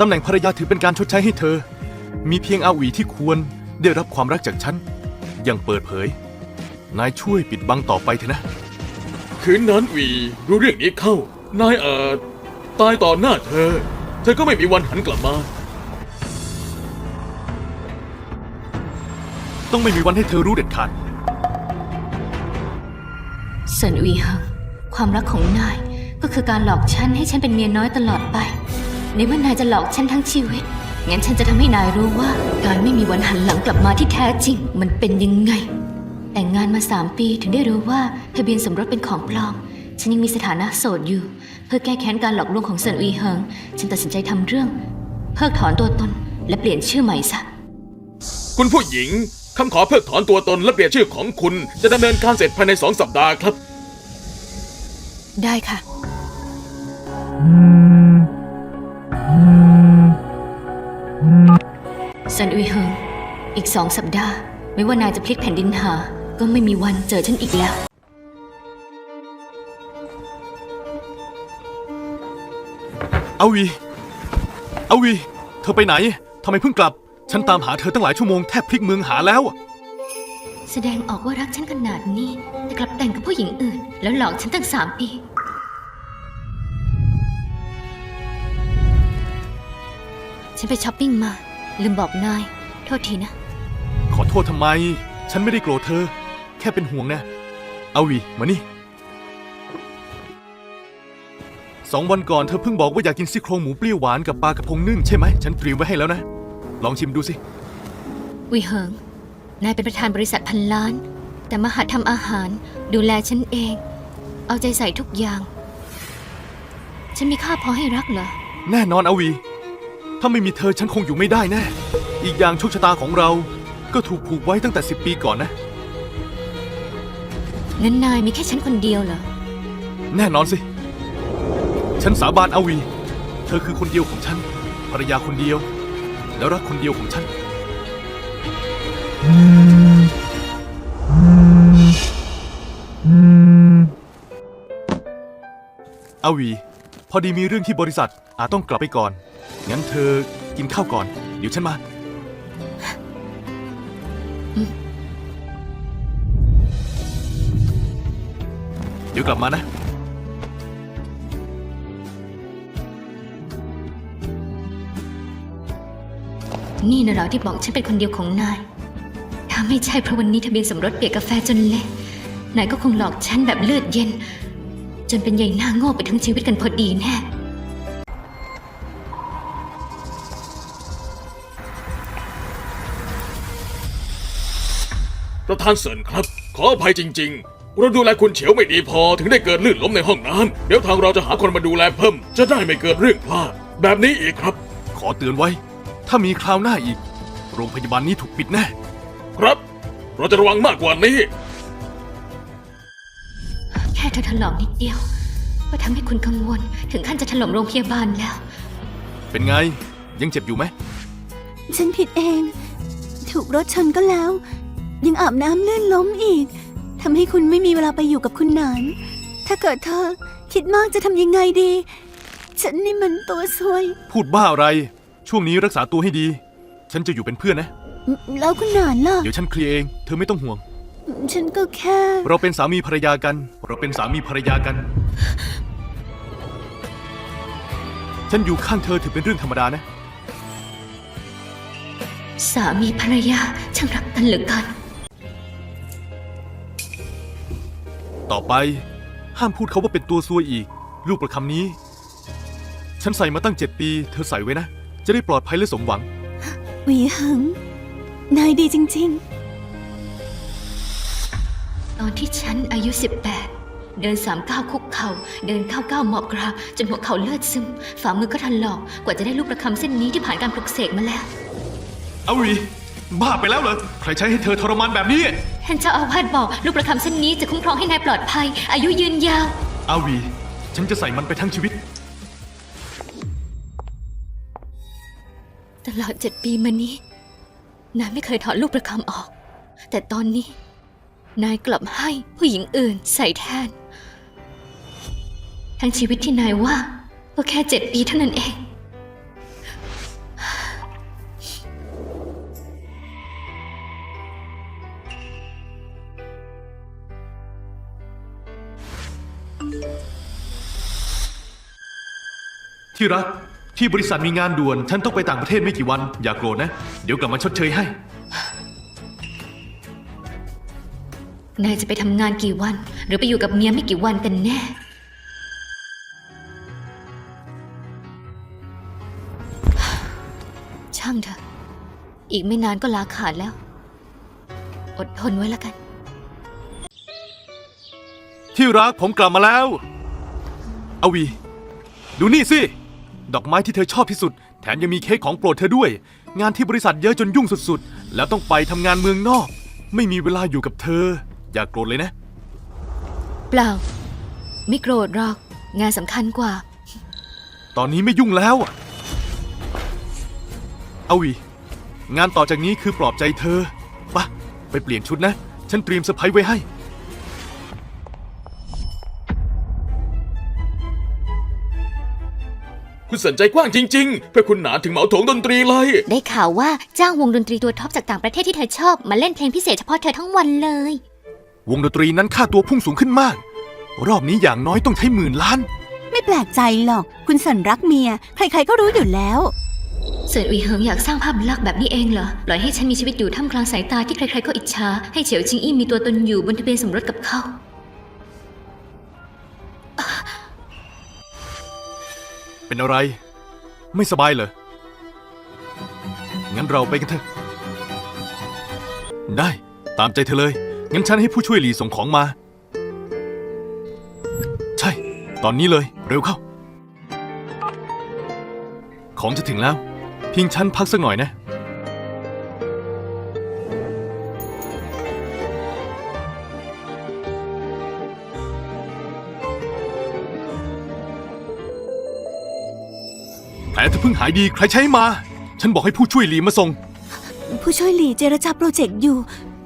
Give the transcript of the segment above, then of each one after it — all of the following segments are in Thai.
ตำแหน่งภรรยาถือเป็นการชดใช้ให้เธอ มีเพียงอาหวีที่ควรได้รับความรักจากฉันอย่างเปิดเผย นายช่วยปิดบังต่อไปเถอะนะ คืนนั้นหวีรู้เรื่องนี้เข้า นายอาจตายต่อหน้าเธอ เธอก็ไม่มีวันหันกลับมา ต้องไม่มีวันให้เธอรู้เด็ดขาด เซินอุยเฮิงความรักของนายก็คือการหลอกฉันให้ฉันเป็นเมียน้อยตลอดไป ในเมื่อนายจะหลอกฉันทั้งชีวิต งั้นฉันจะทำให้นายรู้ว่า การไม่มีวันหันหลังกลับมาที่แท้จริง มันเป็นยังไง แต่งงานมาสามปีถึงได้รู้ว่าทะเบียนสมรสเป็นของปลอม ฉันยังมีสถานะโสดอยู่ เพื่อแก้แค้นการหลอกลวงของเซินอุยเฮิง ฉันตัดสินใจทำเรื่อง เพิกถอนตัวตน และเปลี่ยนชื่อใหม่ซะ คุณผู้หญิงคำขอเพิกถอนตัวตนและเปลี่ยนชื่อของคุณ จะดำเนินการเสร็จภายในสองสัปดาห์ครับ ได้ค่ะ ซันอุยเฮิงอีกสองสัปดาห์ ไม่ว่านายจะพลิกแผ่นดินหา ก็ไม่มีวันเจอฉันอีกแล้ว เอาวี เอาวี เธอไปไหน ทำไมเพิ่งกลับ ฉันตามหาเธอตั้งหลายชั่วโมงแทบพลิกเมืองหาแล้วอะแสดงออกว่ารักฉันขนาดนี้ แต่กลับแต่งกับผู้หญิงอื่น แล้วหลอกฉันตั้งสามปี ฉันไปช้อปปิ้งมา ลืมบอกนาย โทษทีนะ ขอโทษทำไม ฉันไม่ได้โกรธเธอ แค่เป็นห่วงนะ เอาวีมานี่สองวันก่อนเธอเพิ่งบอกว่าอยากกินซี่โครงหมูเปรี้ยวหวานกับปลากระพงนึ่งใช่ไหม ฉันเตรียมไว้ให้แล้วนะ ลองชิมดูสิ วิเฮิง นายเป็นประธานบริษัทพันล้าน แต่มาหัดทำอาหาร ดูแลฉันเอง เอาใจใส่ทุกอย่าง ฉันมีค่าพอให้รักเหรอ แน่นอนเอาวี ถ้าไม่มีเธอฉันคงอยู่ไม่ได้แน่ อีกอย่างโชคชะตาของเรา ก็ถูกผูกไว้ตั้งแต่สิบปีก่อนนะงั้นนายมีแค่ฉันคนเดียวเหรอ แน่นอนสิ ฉันสาบานเอาวี เธอคือคนเดียวของฉัน ภรรยาคนเดียว แล้วรักคนเดียวของฉันเอาวี พอดีมีเรื่องที่บริษัทอาจต้องกลับไปก่อน งั้นเธอกินข้าวก่อน เดี๋ยวฉันมา เดี๋ยวกลับมานะ นี่นะเหรอที่บอกฉันเป็นคนเดียวของนาย ถ้าไม่ใช่เพราะวันนี้ทะเบียนสมรสเปียกกาแฟจนเละนายก็คงหลอกฉันแบบเลือดเย็น จนเป็นใหญ่หน้าโง่ไปทั้งชีวิตกันพอดีแน่ ประธานเซินครับ ขออภัยจริง ๆ เราดูแลคุณเฉียวไม่ดีพอถึงได้เกิดลื่นล้มในห้องน้ำเดี๋ยวทางเราจะหาคนมาดูแลเพิ่ม จะได้ไม่เกิดเรื่องพลาดแบบนี้อีกครับ ขอเตือนไว้ ถ้ามีคราวหน้าอีก โรงพยาบาลนี้ถูกปิดแน่ ครับ เราจะระวังมากกว่านี้ แค่เธอถลอกนิดเดียว ก็ทำให้คุณกังวล ถึงขั้นจะถล่มโรงพยาบาลแล้ว เป็นไง ยังเจ็บอยู่ไหม ฉันผิดเอง ถูกรถชนก็แล้ว ยังอาบน้ำลื่นล้มอีกทำให้คุณไม่มีเวลาไปอยู่กับคุณหนาน ถ้าเกิดเธอคิดมากจะทำยังไงดี ฉันนี่มันตัวซวย พูดบ้าอะไร ช่วงนี้รักษาตัวให้ดี ฉันจะอยู่เป็นเพื่อนนะ แล้วคุณหนานล่ะ เดี๋ยวฉันเคลียร์เอง เธอไม่ต้องห่วง ฉันก็แค่ เราเป็นสามีภรรยากัน เราเป็นสามีภรรยากัน ฉันอยู่ข้างเธอถือเป็นเรื่องธรรมดานะ สามีภรรยาช่างรักกันเหลือเกิน ต่อไป ห้ามพูดเขาว่าเป็นตัวซวยอีก ลูกประคำนี้ ฉันใส่มาตั้งเจ็ดปี เธอใส่ไว้นะ จะได้ปลอดภัยและสมหวัง หวีหังนายดีจริง ตอนที่ฉันอายุ 18 เดินสามก้าวคุกเขา่าเดินเข้าก้าวหมอบกราบจนหัวเข่าเลือดซึม ฝ่ามือก็ทันหลอกกว่าจะได้ลูกประคำเส้นนี้ที่ผ่านการปลุกเสกมาแล้ว เอาวีบ้าไปแล้วเหรอ ใครใช้ให้เธอทรมานแบบนี้ ท่านเจ้าอาวาสบอกลูกประคำเส้นนี้จะคุ้มครองให้นายปลอดภัย อายุยืนยาว อาวี ฉันจะใส่มันไปทั้งชีวิต ตลอดเจ็ดปีมานี้ นายไม่เคยถอดลูกประคำออก แต่ตอนนี้ นายกลับให้ผู้หญิงอื่นใส่แทน ทั้งชีวิตที่นายว่าก็แค่เจ็ดปีเท่านั้นเอง ที่รัก ที่บริษัทมีงานด่วน ฉันต้องไปต่างประเทศไม่กี่วัน อย่าโกรธนะ เดี๋ยวกลับมาชดเชยให้ นายจะไปทำงานกี่วัน หรือไปอยู่กับเมียไม่กี่วันกันแน่ ช่างเถอะ อีกไม่นานก็ลาขาดแล้ว อดทนไว้แล้วกัน ที่รักผมกลับมาแล้วเอาวี ดูนี่สิ ดอกไม้ที่เธอชอบที่สุด แถมยังมีเค้กของโปรดเธอด้วย งานที่บริษัทเยอะจนยุ่งสุดๆ แล้วต้องไปทำงานเมืองนอก ไม่มีเวลาอยู่กับเธอ อย่าโกรธเลยนะ เปล่า ไม่โกรธหรอก งานสำคัญกว่า ตอนนี้ไม่ยุ่งแล้วอะเอาวีงานต่อจากนี้คือปลอบใจเธอปะไปเปลี่ยนชุดนะ ฉันเตรียมเซอร์ไพรส์ไว้ให้ คุณสนใจกว้างจริง ๆ เพื่อคุณหนานถึงเหมาโถงดนตรีเลย ได้ข่าวว่าจ้างวงดนตรีตัวท็อปจากต่างประเทศที่เธอชอบ มาเล่นเพลงพิเศษเฉพาะเธอทั้งวันเลย วงดนตรีนั้นค่าตัวพุ่งสูงขึ้นมาก รอบนี้อย่างน้อยต้องใช้หมื่นล้าน ไม่แปลกใจหรอก คุณสันรักเมีย ใครๆก็รู้อยู่แล้ว เสิร์ตอุยเฮิงอยากสร้างภาพลักษณ์แบบนี้เองเหรอปล่อยให้ฉันมีชีวิตอยู่ท่ามกลางสายตาที่ใครๆก็อิจฉาให้เฉียวจิงอี้มีตัวตนอยู่บนทะเบียนสมรสกับเขา เป็นอะไร ไม่สบายเหรอ งั้นเราไปกันเถอะ ได้ ตามใจเธอเลย งั้นฉันให้ผู้ช่วยหลีส่งของมา ใช่ ตอนนี้เลย เร็วเข้า ของจะถึงแล้ว เพียงฉันพักสักหน่อยนะ ลเธอเพิ่งหายดีใครใช้มา ฉันบอกให้ผู้ช่วยหลีมาส่ง ผู้ช่วยหลีเจรจาโปรเจกต์อยู่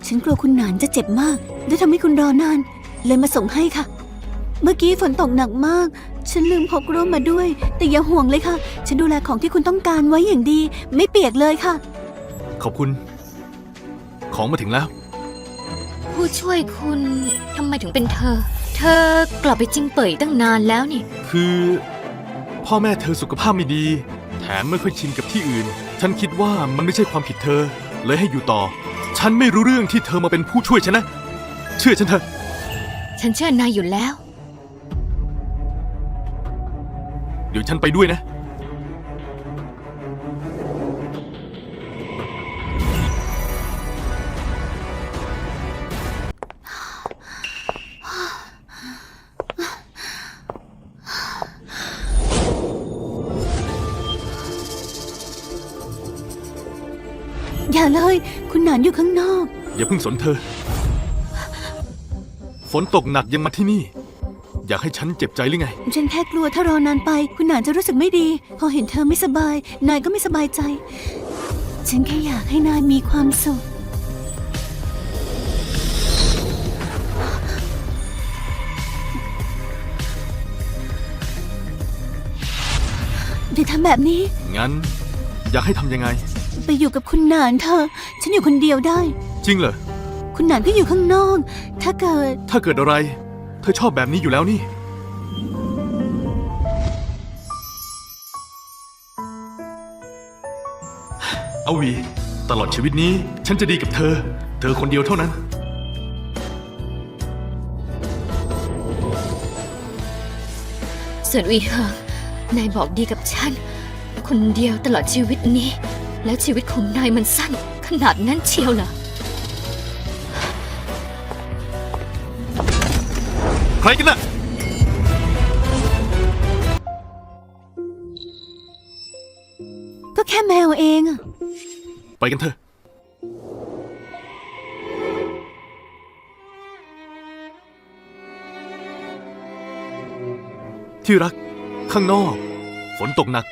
ฉันกลัวคุณหนานจะเจ็บมากและทำให้คุณรอนาน เลยมาส่งให้ค่ะ เมื่อกี้ฝนตกหนักมาก ฉันลืมพกร่มมาด้วย แต่อย่าห่วงเลยค่ะ ฉันดูแลของที่คุณต้องการไว้อย่างดี ไม่เปียกเลยค่ะ ขอบคุณ ของมาถึงแล้ว ผู้ช่วยคุณทำไมถึงเป็นเธอ เธอกลับไปจิงเป่ยตั้งนานแล้วนี่ คือ พ่อแม่เธอสุขภาพไม่ดี แถมไม่ค่อยชินกับที่อื่น ฉันคิดว่ามันไม่ใช่ความผิดเธอ เลยให้อยู่ต่อ ฉันไม่รู้เรื่องที่เธอมาเป็นผู้ช่วยฉันนะ เชื่อฉันเถอะฉันเชื่อนายอยู่แล้ว เดี๋ยวฉันไปด้วยนะ สนเธอ ฝนตกหนักยังมาที่นี่ อยากให้ฉันเจ็บใจหรือไง ฉันแค่กลัวถ้ารอนานไป คุณหนานจะรู้สึกไม่ดี พอเห็นเธอไม่สบาย นายก็ไม่สบายใจ ฉันแค่อยากให้นายมีความสุขอย่าทำแบบนี้ งั้น อยากให้ทำยังไง ไปอยู่กับคุณหนานเธอะ ฉันอยู่คนเดียวได้ จริงเหรอ คุณหนานก็อยู่ข้างนอก ถ้าเกิด ถ้าเกิดอะไร เธอชอบแบบนี้อยู่แล้วนี่ เอาวี ตลอดชีวิตนี้ ฉันจะดีกับเธอ เธอคนเดียวเท่านั้น ส่วนอุยเฮิงนายบอกดีกับฉัน คนเดียวตลอดชีวิตนี้ แล้วชีวิตของนายมันสั้น ขนาดนั้นเชียวเหรอ ใครกันน่ะก็แค่แมวเองอะไปกันเถอะ ที่รัก ข้างนอก ฝนตกหนัก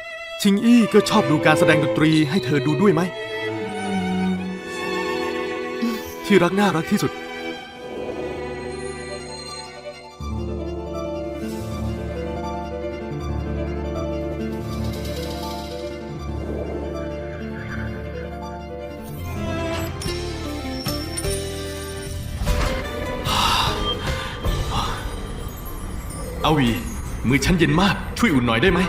ชิงอี้ก็ชอบดูการแสดงดนตรีให้เธอดูด้วยไหม ที่รักน่ารักที่สุด มือฉันเย็นมาก ช่วยอุ่นหน่อยได้ไหม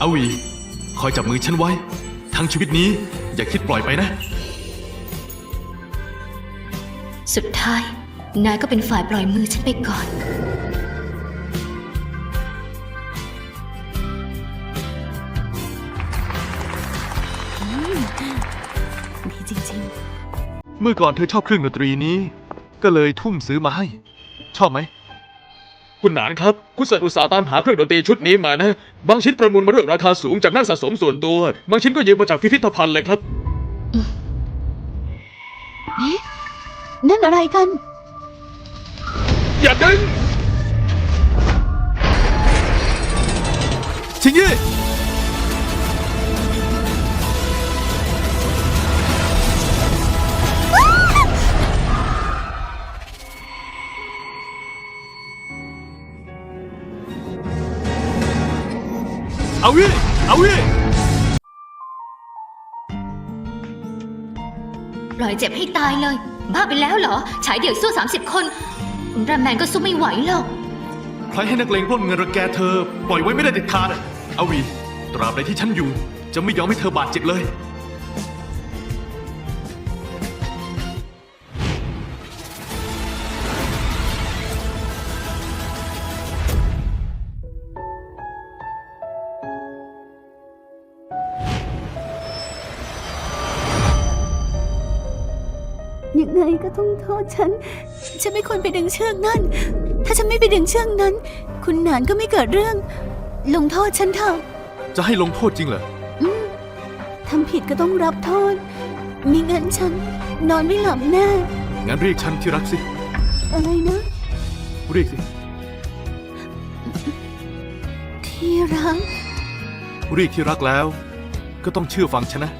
อาวีคอยจับมือฉันไว้ ทั้งชีวิตนี้อย่าคิดปล่อยไปนะ สุดท้าย นายก็เป็นฝ่ายปล่อยมือฉันไปก่อน เมื่อก่อนเธอชอบเครื่องดนตรีนี้ ก็เลยทุ่มซื้อมาให้ ชอบไหม คุณหนานครับ คุณสัตว์อุตสาห์ตามหาเครื่องดนตรีชุดนี้มานะ บางชิ้นประมูลมาเรื่องราคาสูงจากนักสะสมส่วนตัว บางชิ้นก็ยืมมาจากพิพิธภัณฑ์เลยครับๆนั่นอะไรกัน อย่าดึง ชิงยี่ เอาวิเอาวิปล่อยเจ็บให้ตายเลย บ้าไปแล้วเหรอ ฉายเดี่ยวสู้ 30 คนอุลตร้าแมนก็สู้ไม่ไหวหรอกใครให้นักเลงปล้นเงินระแกเธอ ปล่อยไว้ไม่ได้เด็ดขาดอะเอาวีตราบใดที่ฉันอยู่ จะไม่ยอมให้เธอบาดเจ็บเลย ยังไงก็ต้องโทษฉัน ฉันไม่ควรไปดึงเชือกนั่น ถ้าฉันไม่ไปดึงเชือกนั้น คุณหนานก็ไม่เกิดเรื่อง ลงโทษฉันเถอะ จะให้ลงโทษจริงเหรอทำผิดก็ต้องรับโทษมิงั้นฉันนอนไม่หลับแน่ งั้นเรียกฉันที่รักสิ อะไรนะ เรียกสิ ที่รัก เรียกที่รักแล้ว ก็ต้องเชื่อฟังฉันนะ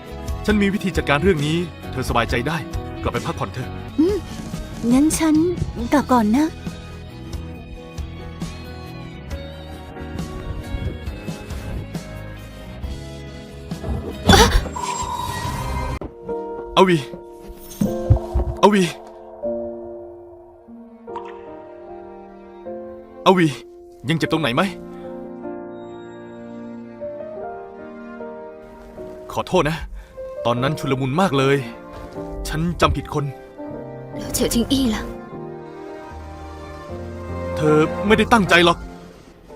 ฉันมีวิธีจัดการเรื่องนี้ เธอสบายใจได้ กลับไปพักผ่อนเถอะ งั้นฉันกลับก่อนนะ เอาวี เอาวี เอาวี ยังเจ็บตรงไหนไหม ขอโทษนะ ตอนนั้นชุลมุนมากเลย ฉันจำผิดคน แล้วเฉียวจิงอี้ล่ะ เธอไม่ได้ตั้งใจหรอก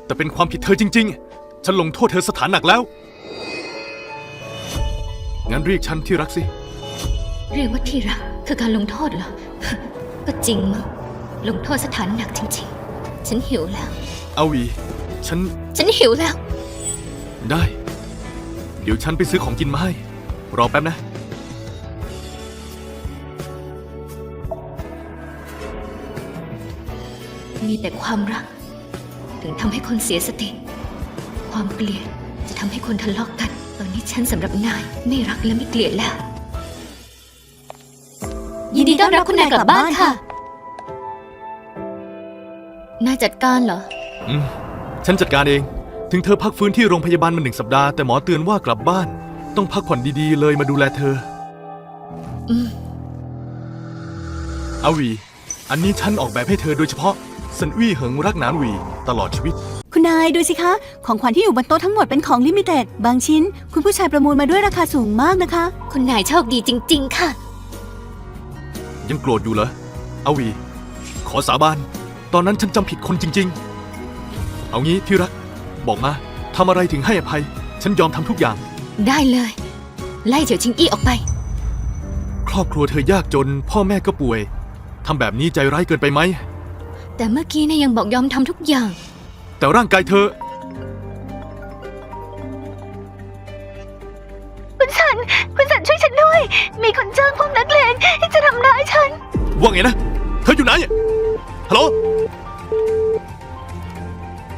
แต่เป็นความผิดเธอจริง ๆ ฉันลงโทษเธอสถานหนักแล้ว งั้นเรียกฉันที่รักสิ เรียกว่าที่รักคือการลงโทษเหรอ ก็จริงมั้งลงโทษสถานหนักจริงๆ ฉันหิวแล้ว เอาวีฉันฉันหิวแล้ว ได้ เดี๋ยวฉันไปซื้อของกินมาให้ รอแป๊บนะ มีแต่ความรัก ถึงทำให้คนเสียสติ ความเกลียดจะทำให้คนทะเลาะกกัน ตอนนี้ฉันสำหรับนายไม่รักและไม่เกลียดแล้ว ยินดีต้อนรับคุณนายกลับบ้านค่ะ นายจัดการเหรอ อืม ฉันจัดการเอง ถึงเธอพักฟื้นที่โรงพยาบาลมาหนึ่งสัปดาห์แต่หมอเตือนว่ากลับบ้าน ต้องพักผ่อนดีๆ เลยมาดูแลเธอ อืมเอาวี อันนี้ฉันออกแบบให้เธอโดยเฉพาะ สันวี่เหิงรักหนานวีตลอดชีวิต คุณนายดูสิคะ ของขวัญที่อยู่บนโต๊ะทั้งหมดเป็นของลิมิเต็ด บางชิ้น คุณผู้ชายประมูลมาด้วยราคาสูงมากนะคะ คุณนายโชคดีจริง ๆ ค่ะ ยังโกรธอยู่เหรอเอาวี ขอสาบาน ตอนนั้นฉันจำผิดคนจริง ๆ เอางี้ที่รัก บอกมาทำอะไรถึงให้อภัย ฉันยอมทำทุกอย่าง ได้เลย ไล่เฉียวชิงอี้ออกไป ครอบครัวเธอยากจน พ่อแม่ก็ป่วยทำแบบนี้ใจร้ายเกินไปไหม แต่เมื่อกี้นายยังบอกยอมทำทุกอย่าง แต่ร่างกายเธอ คุณสัน คุณสันช่วยฉันด้วย มีคนจ้างพวกนักเลงที่จะทำร้ายฉัน ว่าไงนะ เธออยู่ไหนฮัลโหล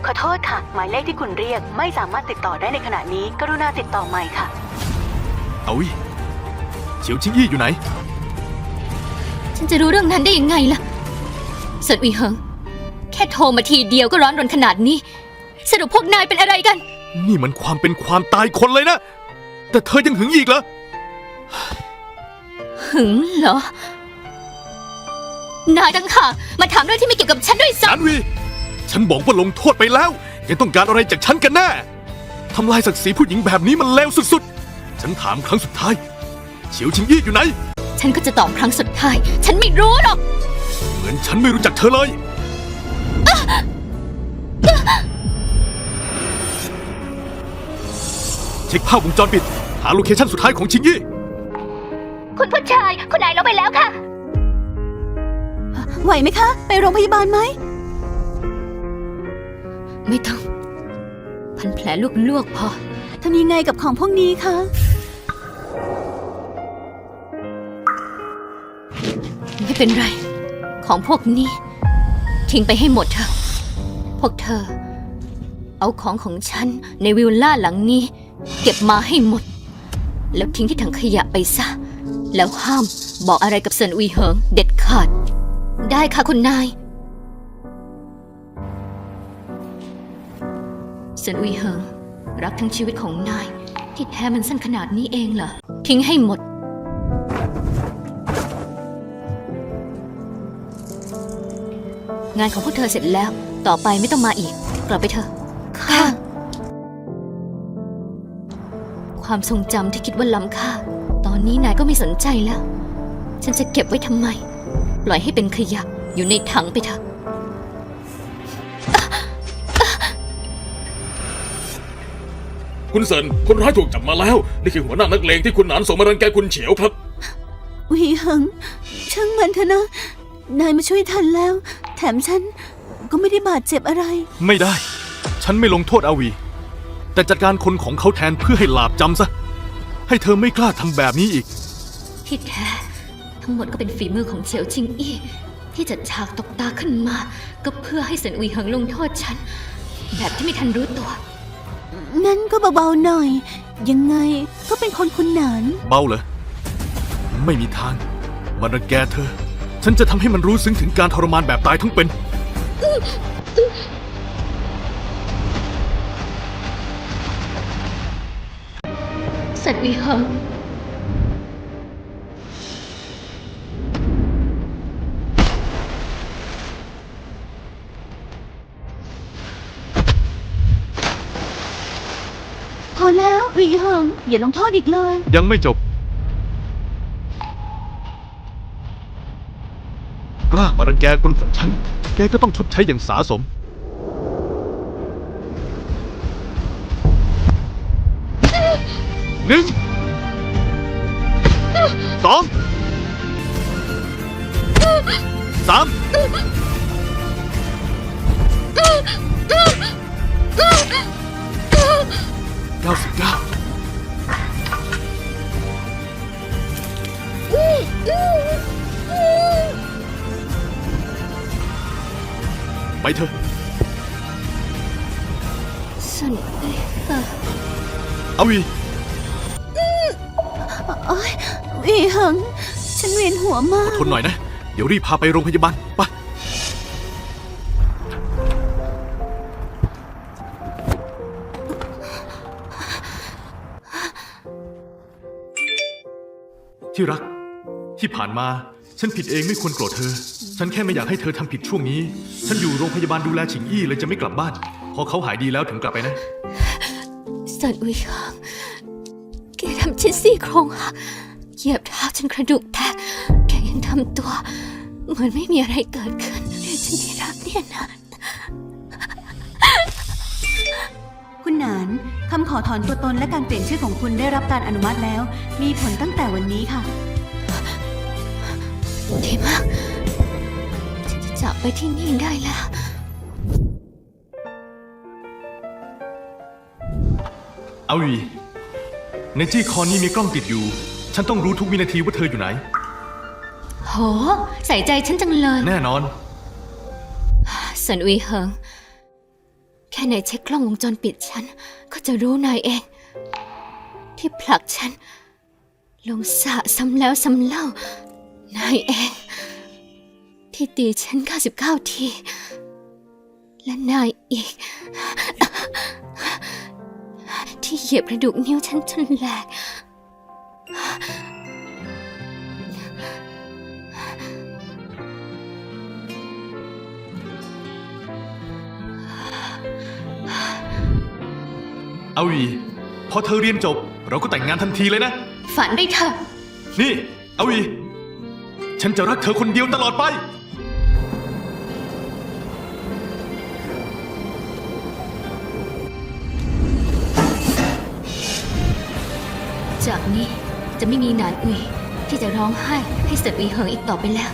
ขอโทษค่ะ หมายเลขที่คุณเรียกไม่สามารถติดต่อได้ในขณะนี้ กรุณาติดต่อใหม่ค่ะ เอาวิเฉียวชิงยี่อยู่ไหน ฉันจะรู้เรื่องนั้นได้ยังไงล่ะสดวีเหิงแค่โทรมาทีเดียวก็ร้อนรนขนาดนี้ สรุปพวกนายเป็นอะไรกัน นี่มันความเป็นความตายคนเลยนะ แต่เธอยังหึงอีกเหรอ หึงเหรอ นายตั้งหากมาถามเรื่องที่ไม่เกี่ยวกับฉันด้วยซ้สารวี ฉันบอกว่าลงโทษไปแล้ว ยังต้องการอะไรจากฉันกันแน่ททำลายศักดิ์ศรีผู้หญิงแบบนี้มันเลวสุดๆ ฉันถามครั้งสุดท้าย เฉียวชิงอี้อยู่ไหนฉันก็จะตอบครั้งสุดท้าย ฉันไม่รู้หรอก เหมือนฉันไม่รู้จักเธอเลย เช็คภาพวงจรปิด หาโลเคชั่นสุดท้ายของชิงยี่ คุณผู้ชายคุณนายลงไปแล้วค่ะ ไหวไหมคะ ไปโรงพยาบาลไหม ไม่ต้อง พันแผลลวกๆพอ ทำยังไงกับของพวกนี้คะไม่เป็นไร ของพวกนี้ ทิ้งไปให้หมดเถอะพวกเธอ เอาของของฉันในวิลล่าหลังนี้ เก็บมาให้หมด แล้วทิ้งที่ถังขยะไปซะ แล้วห้ามบอกอะไรกับเซินอุยเหิงเด็ดขาด ได้ค่ะคุณนายเซินอุยเหิงรักทั้งชีวิตของนาย ที่แท้มันสั้นขนาดนี้เองเหรอทิ้งให้หมด งานของพวกเธอเสร็จแล้ว ต่อไปไม่ต้องมาอีก กลับไปเถอะ ค่ะ ความทรงจำที่คิดว่าล้ำค่า ตอนนี้นายก็ไม่สนใจแล้ว ฉันจะเก็บไว้ทำไม ปล่อยให้เป็นขยะอยู่ในถังไปเถอะคุณเซินคนร้ายถูกจับมาแล้ว นี่คือหัวหน้านักเลงที่คุณหนานส่งมารังแกคุณเฉียวครับหวีหัง ช่างมันเถอะนะ นายมาช่วยทันแล้ว แถมฉันก็ไม่ได้บาดเจ็บอะไร ไม่ได้ ฉันไม่ลงโทษอาวี แต่จัดการคนของเขาแทนเพื่อให้หลาบจำซะ ให้เธอไม่กล้าทำแบบนี้อีก ที่แท้ ทั้งหมดก็เป็นฝีมือของเฉียวชิงอี้ที่จัดฉากตกตาขึ้นมา ก็เพื่อให้เซินอุยเหิงลงโทษฉัน แบบที่ไม่ทันรู้ตัวนั่นก็เบาๆหน่อย ยังไงก็เป็นคนคุณหนาน เบาเหรอ ไม่มีทางมันรังแกเธอ ฉันจะทำให้มันรู้ซึ้งถึงการทรมานแบบตายทั้งเป็นเซินอุยเหิงพอแล้วหวีเหิงอย่าลงโทษอีกเลย ยังไม่จบ กล้ามา รังแกคนของฉัน แกก็ต้องชดใช้อย่างสาสม หนึ่ง สอง สาม รีบพาไปโรงพยาบาลไปที่รัก ที่ผ่านมา ฉันผิดเองไม่ควรโกรธเธอ ฉันแค่ไม่อยากให้เธอทำผิดช่วงนี้ ฉันอยู่โรงพยาบาลดูแลฉิงอี้เลยจะไม่กลับบ้าน พอเขาหายดีแล้วถึงกลับไปนะเซินอุยเหิงแกทำชิ้นซี่โครงหักเหยียบเท้าจนกระดูกแตกแกยังทำตัว เหมือนไม่มีอะไรเกิดขึ้นฉันที่รักเนี่ยนะ คุณหนานคำขอถอนตัวตนและการเปลี่ยนชื่อของคุณได้รับการอนุมัติแล้ว มีผลตั้งแต่วันนี้ค่ะ ดีมากฉันจะจากไปที่นี่ได้แล้วอาวีในจี้คอนี้มีกล้องติดอยู่ ฉันต้องรู้ทุกวินาทีว่าเธออยู่ไหน โห ใส่ใจฉันจังเลย แน่นอนเซินอุยเหิง แค่นายเช็คกล้องวงจรปิดฉัน ก็จะรู้นายเอง ที่ผลักฉัน ลงสระซ้ำแล้วซ้ำเล่านายเอง ที่ตีฉัน 99 ที และนายอีก ที่เหยียบกระดูกนิ้วฉันจนแหลก อาวีพอเธอเรียนจบ เราก็แต่งงานทันทีเลยนะ ฝันได้เถอะ นี่อาวีฉันจะรักเธอคนเดียวตลอดไป จากนี้จะไม่มีหนานอุยที่จะร้องไห้ให้เสร็จอีเหิงอีกต่อไปแล้ว